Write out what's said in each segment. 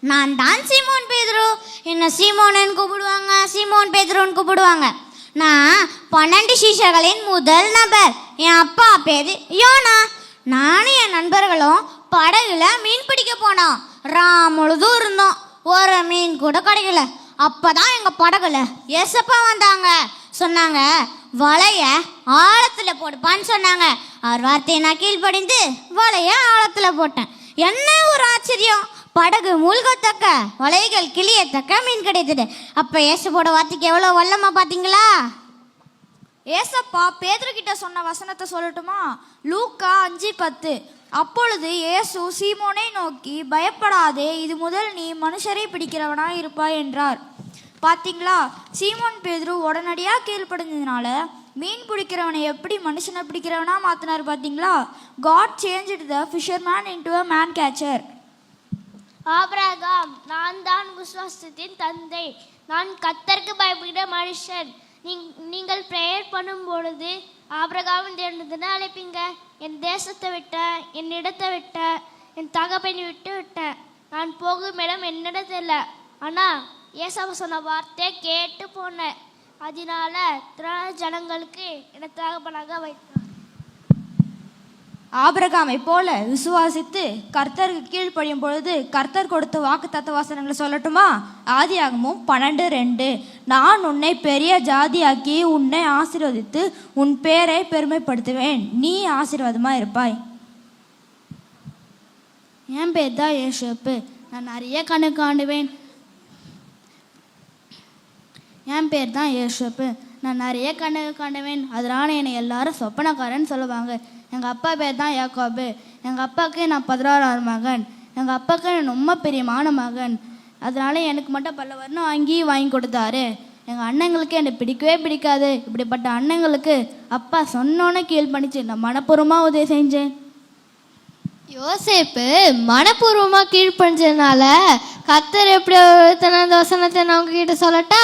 நான் தான் சீமோன் பேதுரு. என்ன சீமோனன் கூப்பிடுவாங்க? சீமோன் பேதுருன்னு கூப்பிடுவாங்க. நான் பன்னெண்டு சீஷர்களின் முதல் நபர். என் அப்பா பேரு யோனா. நானும் என் நண்பர்களும் படகுல மீன் பிடிக்க போனோம். ரா முழுதும் இருந்தோம். ஒரு மீன் கூட கிடைக்கல. அப்பதான் எங்க படகுல எசப்பா வந்தாங்க. சொன்னாங்க வலைய ஆழத்துல போடுப்பான்னு சொன்னாங்க. அவர் வார்த்தையை நான் கீழ்ப்படிந்து வலைய ஆழத்துல போட்டேன். என்ன ஒரு ஆச்சரியம். படகு மூழ்கத்தக்க வலைகள் கிளியத்தக்க மீன் கிடைத்தது. அப்ப ஏசப்போட வார்த்தைக்கு எவ்வளவு வல்லமா பாத்தீங்களா? ஏசப்பா பேதுருக்கிட்ட சொன்ன வசனத்தை சொல்லட்டுமா? லூக்கா அஞ்சு பத்து. அப்பொழுது இயேசு சீமோனை நோக்கி பயப்படாதே இது முதல் நீ மனுஷரை பிடிக்கிறவனாக இருப்பாய் என்றார். பாத்தீங்களா? சீமோன் பேதுரு உடனடியாக கீழ்ப்படிஞ்சதுனால மீன் பிடிக்கிறவனை எப்படி மனுஷனை பிடிக்கிறவனா மாத்தினார் பாத்தீங்களா? God change the fisherman into a man catcher Abraham நான் தான் விசுவாசத்தின் தந்தை. நான் கத்தருக்கு பயப்படுகிற மனுஷன். நீங்கள் ப்ரேயர் பண்ணும் பொழுது ஆபிரகாமின் தேவனதுன்னு அழைப்பீங்க. என் தேசத்தை விட்டேன் என் இடத்தை விட்டேன் என் தகப்பனை விட்டு விட்டேன். நான் போகும் இடம் என்னிடத்தில் ஆனால் ஏசாம சொன்ன வார்த்தையை கேட்டு போனேன். அதனால திரளான ஜனங்களுக்கு என்னை தகப்பனாக வைத்தான் ஆபிரகாமை போல விசுவாசித்து கர்த்தருக்கு கீழ்ப்படியும் பொழுது கர்த்தர் கொடுத்த வாக்கு தத்துவ வாசனங்களை சொல்லட்டுமா? ஆதியாகமும் பன்னெண்டு ரெண்டு. நான் உன்னை பெரிய ஜாதியாக்கி உன்னை ஆசீர்வதித்து உன் பேரை பெருமைப்படுத்துவேன். நீ ஆசீர்வாதமா இருப்பாய். என் பேர் தான் ஏஷப்பு நான் நிறைய கணக்கு ஆண்டுவேன் என் பேர் தான் ஏஷப்பு நான் நிறைய கணக்கு காண்டுவேன் அதனால என்னை எல்லாரும் சொப்பனக்காரன்னு சொல்லுவாங்க. எங்கள் அப்பா பேர் தான் யாக்கோபு. எங்கள் அப்பாவுக்கு நான் பதினாறாவது மகன். எங்கள் அப்பாவுக்கு நான் ரொம்ப பெரியமான மகன். அதனால எனக்கு மட்டும் பல வரணும் அங்கேயும் வாங்கி கொடுத்தாரு. எங்கள் அண்ணங்களுக்கு என்னை பிடிக்கவே பிடிக்காது. இப்படிப்பட்ட அண்ணங்களுக்கு அப்பா சொன்னோன்னே கீழ் பண்ணிச்சு நான் மனப்பூர்வமாக உதவி செஞ்சேன். யோசேப்பு மனப்பூர்வமாக கீழ்ப்படிஞ்சதுனால கத்தர் எப்படி தனது தோசனத்தை நான் உங்ககிட்ட சொல்லட்டா?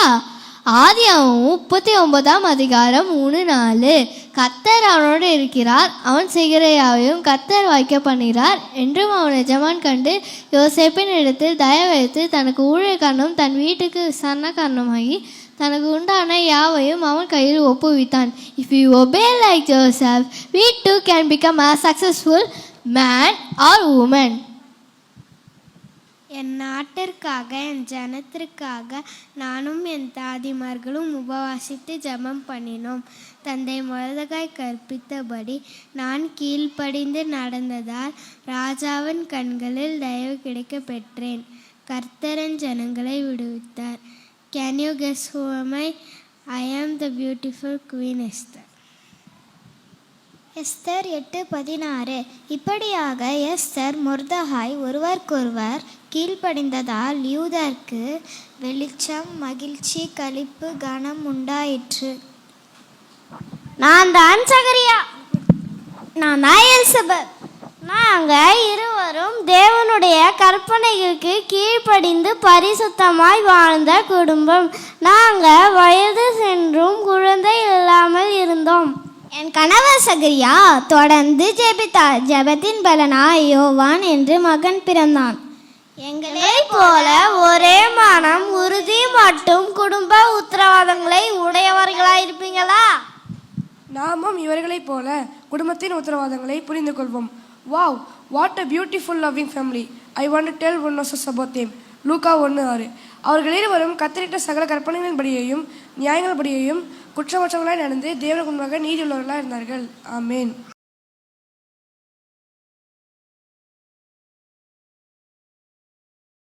ஆதியாவும் முப்பத்தி ஒன்பதாம் அதிகாரம் மூணு நாலு. கத்தர் அவனோடு இருக்கிறார். அவன் செய்கிற யாவையும் கத்தர் வாய்க்க பண்ணுகிறார். என்றும் அவன் எஜமான் கண்டு யோசேப்பின் இடத்தில் தயவைத்து தனக்கு ஊழியக்காரனும் தன் வீட்டுக்கு விசாரணக்காரனுமாகி தனக்கு உண்டான யாவையும் அவன் கையில் ஒப்புவித்தான். If you obey like Joseph we too can become a successful man or woman என் நாட்டிற்காக என் ஜனத்திற்காக நானும் என் தாதிமார்களும் உபவாசித்து ஜெபம் பண்ணினோம். தந்தை மொரதகாய் கற்பித்தபடி நான் கீழ்ப்படிந்து நடந்ததால் ராஜாவின் கண்களில் தயவு கிடைக்க பெற்றேன். கர்த்தரன் ஜனங்களை விடுவித்தார். Can you guess whom I am the beautiful queen Esther Esther எட்டு பதினாறு. இப்படியாக எஸ்தர் மொர்தஹாய் ஒருவருக்கொருவர் கீழ்ப்படிந்ததால் யூதர்க்கு வெளிச்சம் மகிழ்ச்சி களிப்பு கனம் உண்டாயிற்று. நான் தான் சகரியா. நான் தான் எலிசபெத். நாங்க இருவரும் தேவனுடைய கற்பனைகளுக்கு கீழ்ப்படிந்து பரிசுத்தமாய் வாழ்ந்த குடும்பம். நாங்க வயது சென்றும் குழந்தை இல்லாமல் இருந்தோம் என் கணவர் சகரியா தொடர்ந்து ஜெபித்தார் ஜெபத்தின் பலனாய் யோவான் என்று மகன் பிறந்தான். எங்களை போல ஒரே மனம் உறுதி மற்றும் குடும்ப உத்தரவாதங்களை உடையவர்களாயிருப்பீங்களா நாமும் இவர்களைப் போல குடும்பத்தின் உத்தரவாதங்களை புரிந்து கொள்வோம். Wow what a beautiful loving family. I want tell one of about them. லூக்கா ஒன்று ஆறு. அவர்கள் இருவரும் கத்திரிட்ட சகல கற்பனைகளின்படியையும் நியாயங்கள்படியையும் குற்றமற்றவர்களாய் நடந்து தேவனுக்கு முன்பாக நீதி உள்ளவர்களாக இருந்தார்கள். ஆமேன்.